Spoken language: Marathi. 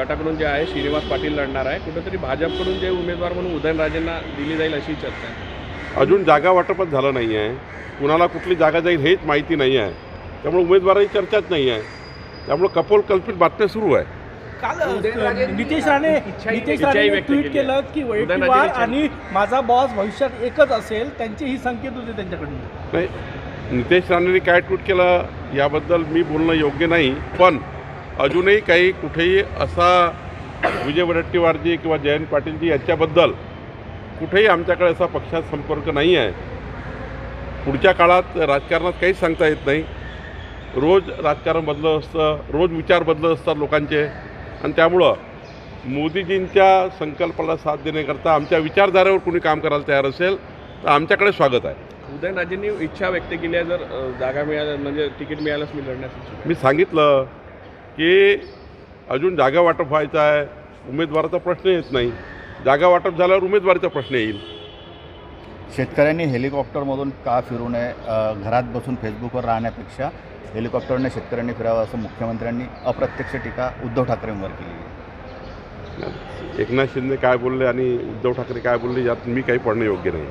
गटाकडून जे आहे श्रीनिवास पाटील लढणार आहे. कुठेतरी भाजपकडून जे उमेदवार म्हणून उदयनराजेंना दिली जाईल अशी चर्चा आहे. अजून जागा वाटपच झालं नाही आहे. कुणाला कुठली जागा जाईल हेच माहिती नाही आहे. त्यामुळे उमेदवाराची चर्चाच नाही आहे. त्यामुळे कपोल कल्पित बातम्या सुरू आहे. नितेश राणे नितेश राणे ट्विट केली. की वैयक्तिक उदयनराजेंनी वाढ इच्छा- आणि माझा बॉस भविष्यात एकच असेल त्यांचे ही संकेत होते त्यांच्याकडून. नाही नितेश राणेंनी काय ट्विट केलं याबद्दल मी बोलणं योग्य नाही पण अजूनही काही कुठेही असा विजय वडट्टीवारजी किंवा जयंत पाटीलजी यांच्याबद्दल कुठेही आमच्याकडे असा पक्षात संपर्क नाही आहे. पुढच्या काळात राजकारणात काहीच सांगता येत नाही. रोज राजकारण बदलत असतं रोज विचार बदलत असतात लोकांचे. आणि त्यामुळं मोदीजींच्या संकल्पाला साथ देण्याकरता आमच्या विचारधारेवर कुणी काम करायला तयार असेल तर आमच्याकडे स्वागत आहे. उदयनराजेंनी इच्छा व्यक्त केली आहे जर जागा मिळाल्या म्हणजे तिकीट मिळालंच मी लढण्यासाठी मी सांगितलं की अजून जागा वाटप व्हायचं आहे उमेदवाराचा प्रश्न येत नाही. जागा वाटप झाल्यावर उमेदवारीचा प्रश्न येईल. शेतकऱ्यांनी हेलिकॉप्टरमधून का फिरू नये? घरात बसून फेसबुकवर राहण्यापेक्षा हेलिकॉप्टरने शेतकऱ्यांनी फिरावं असं मुख्यमंत्र्यांनी अप्रत्यक्ष टीका उद्धव ठाकरेंवर केली. आहे एकनाथ शिंदे काय बोलले आणि उद्धव ठाकरे काय बोलले यात मी काही पडणं योग्य नाही.